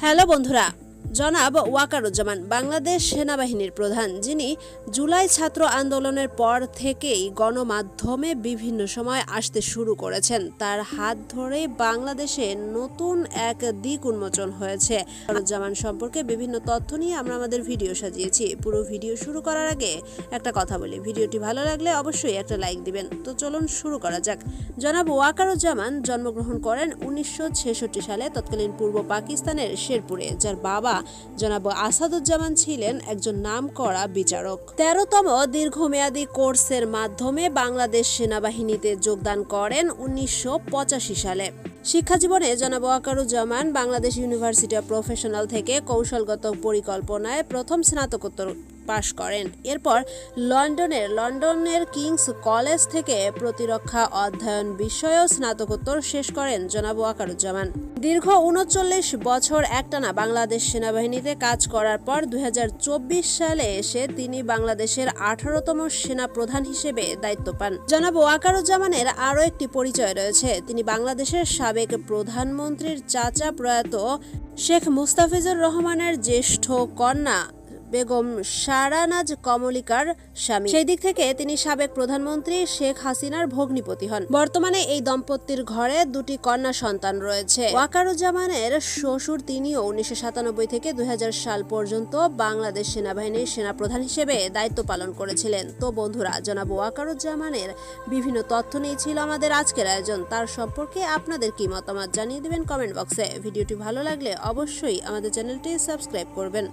Hello বন্ধুরা জনাব ওয়াকারুজ্জামান, বাংলাদেশ সেনাবাহিনীর প্রধান, যিনি জুলাই ছাত্র আন্দোলনের পর থেকেই গণমাধ্যমে বিভিন্ন সময় আসতে শুরু করেছেন। তার হাত ধরে বাংলাদেশে নতুন এক দিক উন্মোচন হয়েছে। ওয়াকারুজ্জামান সম্পর্কে বিভিন্ন তথ্য নিয়ে আমরা আমাদের ভিডিও সাজিয়েছি। পুরো ভিডিও শুরু করার আগে একটা কথা বলি। ভিডিওটি ভালো লাগলে অবশ্যই একটা লাইক দিবেন। তো চলুন শুরু করা যাক। জনাব ওয়াকারুজ্জামান জন্মগ্রহণ করেন উনিশশো ছেষট্টি সালে, তৎকালীন পূর্ব পাকিস্তানের শেরপুরে, যার বাবা জনাব আসাদুজ্জামান ছিলেন একজন নামকরা বিচারক। তেরোতম দীর্ঘমেয়াদী কোর্সের মাধ্যমে বাংলাদেশ সেনাবাহিনীতে যোগদান করেন উনিশশো পঁচাশি সালে। শিক্ষা জীবনে জনাব Akaruzzaman Bangladesh University of Professional থেকে কৌশলগত পরিকল্পনায় প্রথম স্নাতকোত্তর পাশ করেন। এরপর লন্ডনের লন্ডনের কিংস কলেজ থেকে প্রতিরক্ষা অধ্যয়ন বিষয়েও স্নাতকোত্তর শেষ করেন জনাব ওয়াকারুজ্জামান। দীর্ঘ উনচল্লিশ বছর একটানা বাংলাদেশ সেনাবাহিনীতে কাজ করার পর দুই হাজার চব্বিশ সালে এসে তিনি বাংলাদেশের আঠারোতম সেনা প্রধান হিসেবে দায়িত্ব পান। জনাব ওয়াকারুজ্জামানের আরও একটি পরিচয় রয়েছে। তিনি বাংলাদেশের সাবেক প্রধানমন্ত্রীর চাচা প্রয়াত শেখ মুস্তাফিজুর রহমানের জ্যেষ্ঠ কন্যা বেগম সারানাজ কমলিকার স্বামী। সেই দিক থেকে তিনি সাবেক প্রধানমন্ত্রী শেখ হাসিনার ভগ্নিপতি হন। বর্তমানে এই দম্পতির ঘরে দুটি কন্যা সন্তান রয়েছে। ওয়াকারুজ্জামানের শ্বশুর তিনিও উনিশশো সাতানব্বই থেকে দুই হাজার সাল পর্যন্ত বাংলাদেশ সেনাবাহিনীর সেনাপ্রধান হিসেবে দায়িত্ব পালন করেছিলেন। তো বন্ধুরা, জনাব ওয়াকারুজ্জামানের বিভিন্ন তথ্য নিয়ে ছিল আমাদের আজকের আয়োজন। তার সম্পর্কে আপনাদের কি মতামত জানিয়ে দেবেন কমেন্ট বক্সে। ভিডিওটি ভালো লাগলে অবশ্যই আমাদের চ্যানেলটি সাবস্ক্রাইব করবেন।